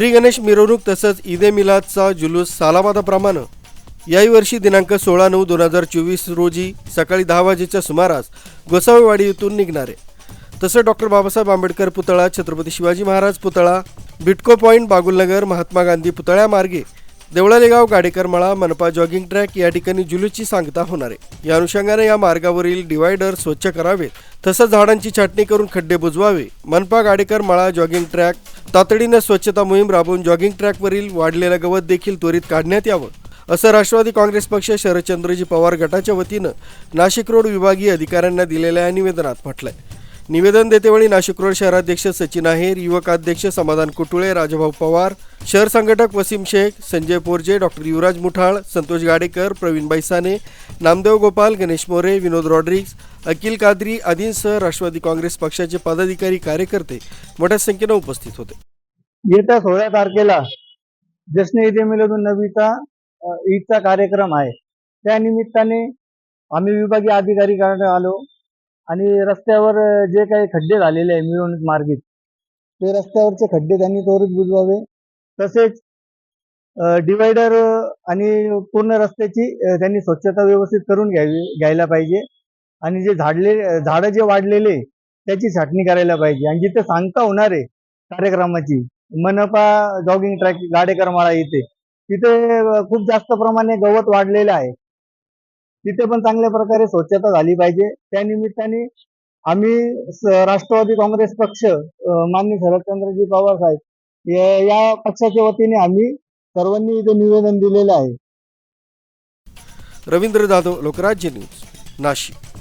श्री गणेश मिरवणूक तसंच ईदे मिलादचा जुलूस सालाबादाप्रमाणे याही वर्षी दिनांक सोळा नऊ दोन हजार चोवीस रोजी सकाळी दहा वाजेच्या सुमारास गोसावीवाडी येथून निघणार. आहे तसं डॉक्टर बाबासाहेब आंबेडकर पुतळा छत्रपती शिवाजी महाराज पुतळा बिटको पॉईंट बागुलनगर महात्मा गांधी पुतळ्या मार्गे देवळालेगाव गाडेकर मळा मनपा जॉगिंग ट्रॅक या ठिकाणी जुलूसची सांगता होणार. आहे या अनुषंगाने या मार्गावरील डिवायडर स्वच्छ करावेत. तसंच झाडांची छाटणी करून खड्डे बुजवावे. मनपा गाडेकर मळा जॉगिंग ट्रॅक तातडीनं स्वच्छता मोहीम राबवून जॉगिंग ट्रॅकवरील वाढलेलं गवत देखील त्वरित काढण्यात यावं असं राष्ट्रवादी काँग्रेस पक्ष शरदचंद्रजी पवार गटाच्या वतीनं नाशिक रोड विभागीय अधिकाऱ्यांना दिलेल्या निवेदनात म्हटलंय. निवेदन देतेवेळी नाशिक रोड शहराध्यक्ष सचिन आहेर युवकाध्यक्ष समाधान कुटुळे राजभाऊ पवार शहर संघटक वसीम शेख संजय पोरजे डॉक्टर युवराज मुठाळ संतोष गाडेकर प्रवीण बैसाने नामदेव गोपाल गणेश मोरे विनोद रॉड्रिक्स अकिल कादरी आदींसह राष्ट्रवादी काँग्रेस पक्षाचे पदाधिकारी कार्यकर्ते मोठ्या संख्येनं उपस्थित होते. येत्या सोळा तारखेला जश्न ईद मिलादुन नबीचा ईदचा कार्यक्रम आहे. त्या निमित्ताने आम्ही विभागीय अधिकारीकडे आलो. आणि रस्त्यावर जे काही खड्डे झालेले आहे मिरवणूक मार्गित ते रस्त्यावरचे खड्डे त्यांनी त्वरित बुजवावे. तसेच डिवायडर आणि पूर्ण रस्त्याची त्यांनी स्वच्छता व्यवस्थित करून घ्यावी घ्यायला पाहिजे. आणि जे झाडले झाडं जे वाढलेले त्याची छाटणी करायला पाहिजे. आणि जिथे सांगता होणार आहे कार्यक्रमाची मनपा जॉगिंग ट्रॅक गाडेकरमाळा इथे तिथे खूप जास्त प्रमाणे गवत वाढलेलं आहे. तिथे पण चांगल्या प्रकारे स्वच्छता झाली पाहिजे. त्या निमित्ताने आम्ही राष्ट्रवादी काँग्रेस पक्ष मान्य माननीय शरदचंद्रजी पवार साहेब या- या पक्षाच्या वतीने आम्ही सर्वांनी इथे निवेदन दिलेलं आहे. रवींद्र जाधव लोकराज्य न्यूज नाशिक.